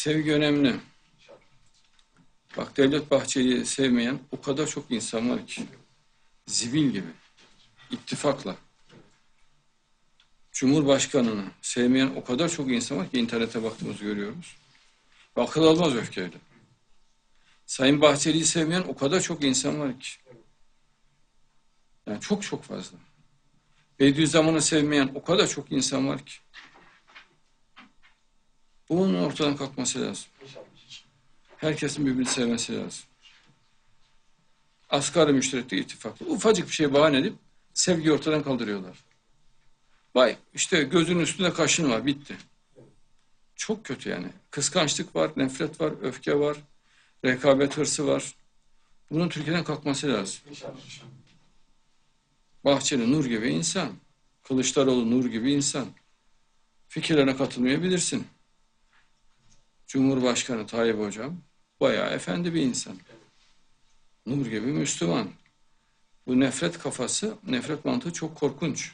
Sevgi önemli. Bak Devlet Bahçeli'yi sevmeyen o kadar çok insan var ki. Zibil gibi. ittifakla. Cumhurbaşkanını sevmeyen o kadar çok insan var ki internete baktığımızı görüyoruz. Akıl almaz öfkeyle. Sayın Bahçeli'yi sevmeyen o kadar çok insan var ki. Yani çok çok fazla. Bediüzzaman'ı sevmeyen o kadar çok insan var ki. Bunun ortadan kalkması lazım. Herkesin birbirini sevmesi lazım. Asgari müşterikte ittifaklı. Ufacık bir şey bahane edip sevgiyi ortadan kaldırıyorlar. Vay işte gözünün üstünde kaşın var bitti. Çok kötü yani. Kıskançlık var, nefret var, öfke var, rekabet hırsı var. Bunun Türkiye'den kalkması lazım. Bahçeli nur gibi insan. Kılıçdaroğlu nur gibi insan. Fikirlerine katılmayabilirsin. Cumhurbaşkanı Tayyip Hocam bayağı efendi bir insan. Nur gibi Müslüman. Bu nefret kafası, nefret mantığı çok korkunç.